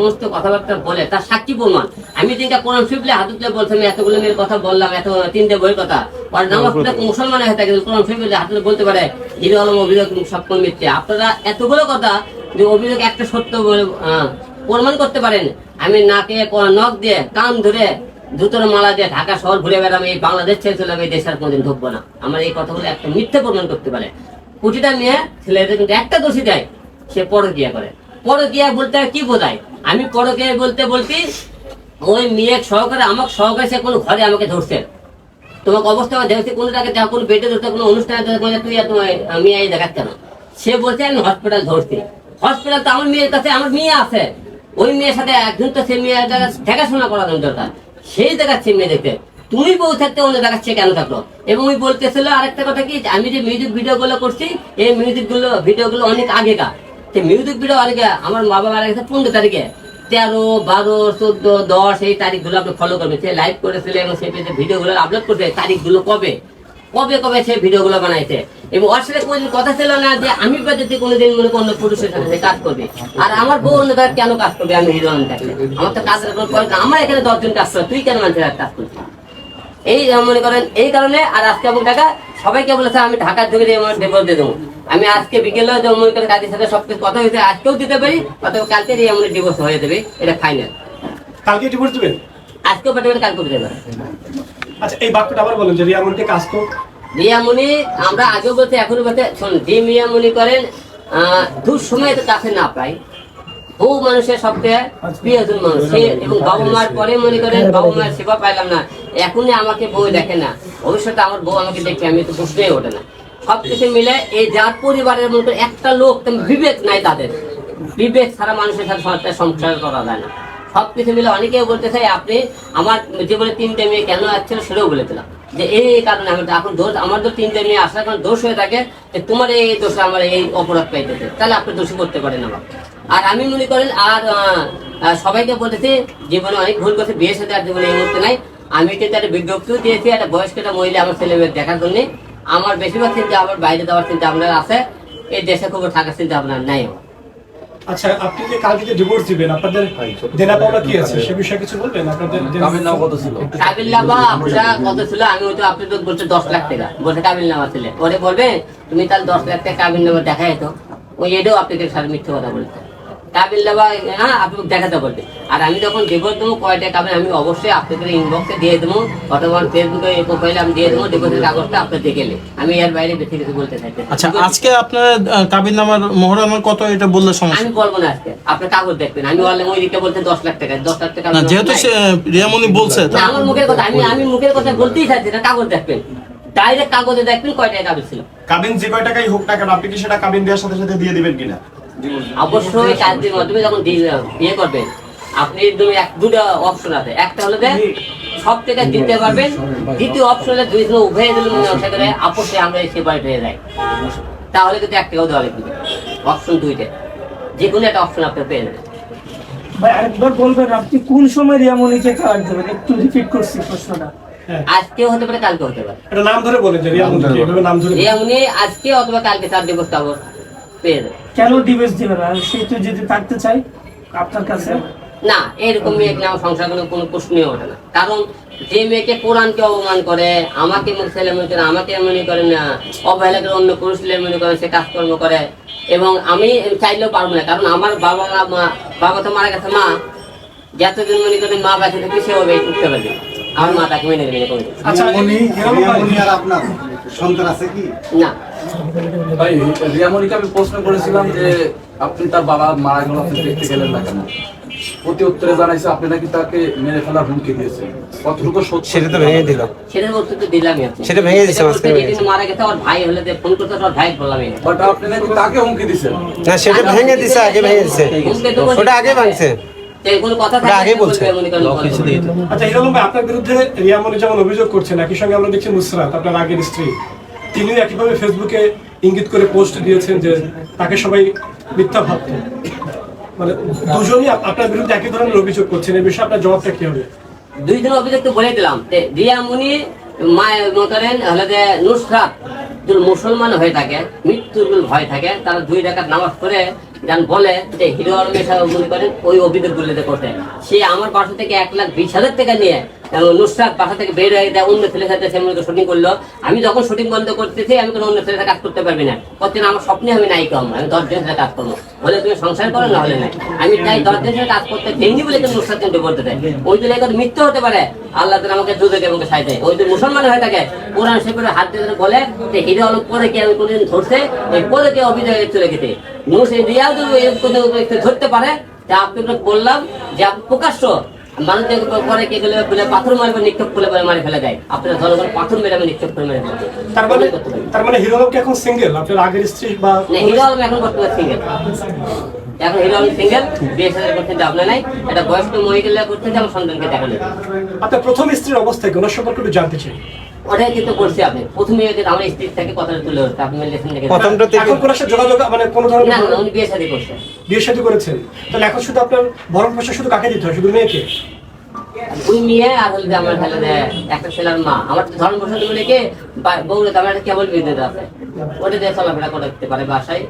সমস্ত কথাবার্তা বলে তার সাক্ষী প্রমাণ। আমি তিনটা কোরআন শিবলে হাত তুলে বলছি আমি এতগুলো মেয়ের কথা বললাম এত তিনটে বইয়ের কথা। আর নামাজ মুসলমান হয়ে থাকে কোরআন শিবলে হাত তুলে বলতে পারে হিরো আলম অভিযোগ সব মিথ্যে। আপনারা এতগুলো কথা যে অভিযোগ একটা সত্য বলে প্রমাণ করতে পারেন। আমি নাকে নখ দিয়ে কান ধরে জুতোর মালা দিয়ে ঢাকা শহর ঘুরে বেড়াম এই বাংলাদেশ ছেড়ে চলে এই দেশের কোনোদিন ঢুকবো না। আমার এই কথাগুলো একটা মিথ্যে প্রমাণ করতে পারে। কুটিটা মেয়ে ছেলেদের কিন্তু একটা দোষী দেয় সে পরকিয়া করে। পরকিয়া বলতে কি বোঝায়? আমি পরকিয়া বলতে বলতে ওই মেয়ে সহকারে, আমাকে সহকারে সে কোনো ঘরে আমাকে ধরছে। তোমাকে অবস্থা দেখছি কোনো জায়গায় দেখো কোনো বেডে ধরতে, কোনো অনুষ্ঠানে ধরতে তুই আর তোমার মেয়ে দেখাচ্ছে না। সে বলছে, আমি হসপিটাল ধরছি। হসপিটাল তো আমার মেয়ের কাছে, আমার মেয়ে আছে। ওই মেয়ের সাথে একজন তো সে মেয়ের দেখাশোনা করানো দরকার। সেই দেখাচ্ছে মেয়ে দেখতে। তুমি বউ থাকতে অন্য দেখাচ্ছে কেন থাকল? এবং ওই বলতেছিল আরেকটা কথা কি আমি যে মিউজিক ভিডিও গুলো করছি, এই মিউজিকগুলো ভিডিও গুলো অনেক আগেকার। মিউজিক ভিডিও আগে, আমার মা বাবা পনেরো তারিখে। তেরো, বারো, চোদ্দ, দশ, এই তারিখগুলো আপনি ফলো করবেন। সে লাইভ করেছিল এবং সে পেজে ভিডিওগুলো আপলোড করছে তারিখগুলো কবে? কবে কবে সে ভিডিওগুলো বানাইছে? এবং ওর সাথে কোনোদিন কথা ছিল না যে আমি যদি কোনোদিন মনে অন্য পুরুষের সাথে কাজ করবে। আর আমার বউ অন্য কেন কাজ করবে? আমি হিরো আমার তো কাজ আমার এখানে দশজন কাজ করে, তুই কেন মানুষের কাজ করছিস? এই মনে করেন এই কারণে আর আজকে এবং ঢাকা সবাইকে বলেছে আমি ঢাকার থেকে ডিভোর্স দিয়ে দেবো। আমি আজকে বিকেলে মনে করেন কাজের সাথে সব কিছু কথা হয়েছে আজকেও দিতে পারি অথবা কালকে দিয়ে আমার ডিভোর্স হয়ে যাবে এটা ফাইনাল কালকে ডিভোর্স দিবেন? আজকেও পারি কালকে পারি আচ্ছা এই বাক্যটা আবার বলুন যে রিয়ামনকে কাজ তো রিয়ামণি আমরা আগেও বলতে এখনও বলতে শোন যে মিয়ামণি করেন দুঃসময় তো কাছে না পাই বহু মানুষের সবচেয়ে মানুষ। সে এবং মার পরে মনে করেন মায়ের সেবা পাইলাম না। এখনই আমাকে বউ দেখে না। ভবিষ্যতে আমার বউ আমাকে আমি তো ওঠে না। সবকিছু মিলে এই যার পরিবারের করেন একটা লোক বিবেক নাই তাদের। বিবেক ছাড়া মানুষের সাথে সংসার- করা যায় না। মিলে অনেকেই বলতে চাই আপনি আমার জীবনে তিনটে মেয়ে কেন আসছিল সেটাও বলেছিলাম যে এই কারণে আমি এখন দোষ, আমার তো তিনটে মেয়ে আসার কারণ দোষ হয়ে থাকে যে তোমার এই দোষে আমার এই অপরাধ পাইতেছে। তাহলে আপনি দোষী করতে পারেন আমার আর আমি মনে করেন আর সবাইকে বলতেছি জীবনে অনেক ভুল করছে বিয়ে সাথে আর জীবনে এই মুহূর্তে নাই। আমি কিন্তু একটা বিজ্ঞপ্তিও দিয়েছি একটা বয়স্ক একটা মহিলা আমার ছেলে মেয়ে দেখার জন্য। আমার বেশিরভাগ চিন্তা আমার বাইরে যাওয়ার চিন্তা আপনার আছে। এই দেশে খুব থাকার চিন্তা আপনার নাই আচ্ছা আপনি যে কালকে যে ডিভোর্স দিবেন আপনাদের দেনা পাওনা কি আছে? সে বিষয়ে কিছু বলবেন? আপনাদের যে- নাম কত ছিল? কাবিল নামা আপনারা কত ছিল আমি হয়তো আপনি তো বলছে দশ লাখ টাকা। বলছে কাবিল নামা ছিল। ওরে বলবে তুমি তাহলে দশ লাখ টাকা কাবিল নামা দেখাই তো ওই এটাও আপনাকে সার মিথ্যে কথা বলতে কাবিল হ্যাঁ আপনি দেখাতে বলবে আর আমি যখন ডিভোর্স দেবো কয়টা কাবিল আমি অবশ্যই আপনাদের ইনবক্সে দিয়ে দেবো। অথবা ফেসবুকে প্রোফাইলে আমি দিয়ে দেবো ডিভোর্সের কাগজটা আপনি দেখে নেন। আমি এর বাইরে বেশি কিছু বলতে আচ্ছা আজকে আপনার কাবির নামার মোহরানার কত এটা বললে সমস্যা? আমি বলব না আজকে আপনি কাগজ দেখবেন। আমি ওই দিকটা বলতে দশ লাখ টাকা দশ লাখ টাকা যেহেতু সে রিয়ামনি বলছে আমার মুখের কথা আমি আমি মুখের কথা বলতেই চাইছি না কাগজ দেখবেন। ডাইরেক্ট কাগজে দেখবেন কয় টাকা কাগজ ছিল। কাবিন যে কয় টাকাই হোক না কেন আপনি কি সেটা কাবিন দেওয়ার সাথে সাথে দিয়ে দিবেন কিনা? অবশ্যই কাজের মাধ্যমে যখন ইয়ে করবেন আপনি তুমি এক দুটো অপশন আছে। একটা হলো যে সব থেকে দিতে পারবেন দ্বিতীয় অপশনে দুই জন উভয় দিলে মনে হচ্ছে করে আপসে আমরা সেপারেট হয়ে যাই। তাহলে কিন্তু এক টাকাও দেওয়া লাগবে অপশন দুইটা। যে কোনো একটা অপশন আপনি পেয়ে যাবেন। ভাই আরেকবার বলবেন আপনি কোন সময় রিয়ামনিকে কার্ড দেবেন একটু রিপিট করছি প্রশ্নটা। আজকে হতে পারে কালকে হতে পারে। একটা নাম ধরে বলেন যে রিয়ামন কি নাম ধরে আজকে অথবা কালকে তার দিবস পেয়ে কেন ডিভোর্স দিবেন আর সে তো যদি থাকতে চাই আপনার কাছে। না এরকম মেয়ে আমার সংসার কোনো কোনো প্রশ্নই ওঠে না। কারণ যে মেয়েকে কোরআনকে অপমান করে আমাকে মনে ছেলে মনে করে আমাকে মনে করে না অবহেলা করে অন্য পুরুষ ছেলে মনে করে সে কাজকর্ম করে। এবং আমি চাইলেও পারব না কারণ আমার বাবা মা বাবা তো মারা গেছে মা। যতদিন মনে করেন মা বেঁচে থাকবে সেভাবে উঠতে পারবে। আমার মা তাকে মেনে নেবে করে আচ্ছা আপনার সন্তান আছে কি? না। ভাই রিয়ামণিকে আমি প্রশ্ন করেছিলাম যে আপনি তার বাবা মারা গেল আপনি দেখতে গেলেন না কেন? প্রতি উত্তরে জানাইছে আপনি নাকি তাকে মেরে ফেলার হুমকি দিয়েছেন। কতটুকু সত্য? সেটা তো ভেঙে দিল। সেটার উত্তর তো দিলামই আপনি। সেটা ভেঙে যেদিন মারা গেছে আমার ভাই হলে যে ফোন করতে আমার ভাই বললাম এই বাট আপনি নাকি তাকে হুমকি দিয়েছেন না সেটা ভেঙে দিছে আগে ভেঙে দিছে। ওটা আগে ভাঙছে। আচ্ছা ভাই আপনার বিরুদ্ধে রিয়ামনি যেমন অভিযোগ করছেন একই সঙ্গে আমরা দেখছি নুসরাত আপনার আগের স্ত্রী। তিনিও একইভাবে ফেসবুকে ইঙ্গিত করে পোস্ট দিয়েছেন যে তাকে সবাই মিথ্যা ভাবত। মানে দুজনই আপনার বিরুদ্ধে একই ধরনের অভিযোগ করছেন এই বিষয়ে আপনার জবাবটা কি হবে? দুই দিন অভিযোগ তো বলে দিলাম যে রিয়া মুনি, মায়ের মতরেন হলে যে নুসরাত মুসলমান হয়ে থাকে, মৃত্যুর ভয় থাকে, তারা দুই ডাকাত নামাজ পড়ে যান বলে যে হিরো আলমের সাথে মনে করেন, ওই অভিযোগ গুলিতে করতে সে আমার বাসা থেকে এক লাখ বিশ হাজার টাকা নিয়ে নুসরাত বাসা থেকে বের হয়ে দেয়, অন্য ছেলের সাথে সে মনে শুটিং করল। আমি যখন শুটিং বন্ধ করতেছি, আমি কোনো অন্য ছেলের সাথে কাজ করতে পারবি না। প্রতিদিন আমার স্বপ্নে আমি নায়িকা হব, আমি দশ দিনের সাথে কাজ করব। বলে তুমি সংসার করো, না হলে নাই। আমি চাই দশ দিনের সাথে কাজ করতে ভেঙ্গি বলে কিন্তু নুসরাত কিন্তু বলতে দেয়। ওই দিলে কথা মিথ্যে হতে পারে, আল্লাহ তালা আমাকে দুধে এবং দেয়। ওই যে মুসলমান হয়ে থাকে। কোরআন শিবের হাত দিয়ে বলে যে হিরো আলম পরে কে আমি কোনদিন ধরছে এই পরে কে অভিযোগ চলে গেছে? নুস রিয়াজ যদি ধরতে পারে। তা আপনাকে বললাম যে আপনি প্রকাশ্য মানুষ দেখে কে গেলে বলে পাথর মারবে নিক্ষেপ করে বলে মারে ফেলে দেয়। আপনার জনগণ পাথর মেরে নিক্ষেপ করে মেরে ফেলে তার মানে তার মানে হিরো আলম কি এখন সিঙ্গেল আপনার আগের স্ত্রী বা না, হিরো আলম এখন বর্তমানে সিঙ্গেল এখন হিরো আলম সিঙ্গেল বিয়ে সাথে করতে যাবনা নাই। এটা বয়স্ক মহিলা করতে আমার সন্তানকে দেখানো। আপনার প্রথম স্ত্রীর অবস্থা কি? ওনার সম্পর্কে একটু জানতে চাই। ওটাই কিন্তু করছি আপনি প্রথমে আমার স্ত্রীর থেকে কথাটা তুলে ধরতে। আপনি লেসেন থেকে প্রথমটা থেকে এখন কোন যোগাযোগ মানে কোনো না না ধরনের উনি বিয়ে শাদী করছে। বিয়ে শাদী করেছেন। তাহলে এখন শুধু আপনার ভরণ পোষণ শুধু কাকে দিতে হয়? শুধু মেয়েকে? ওই মেয়ে আর আমার তাহলে যে একটা ছেলের মা। আমার তো ধর্ম বসন্ত বলে কে? বউরে তো আমার একটা কেবল বিদ্যুৎ আছে ওটা দিয়ে চলাফেরা করতে পারে বাসায়।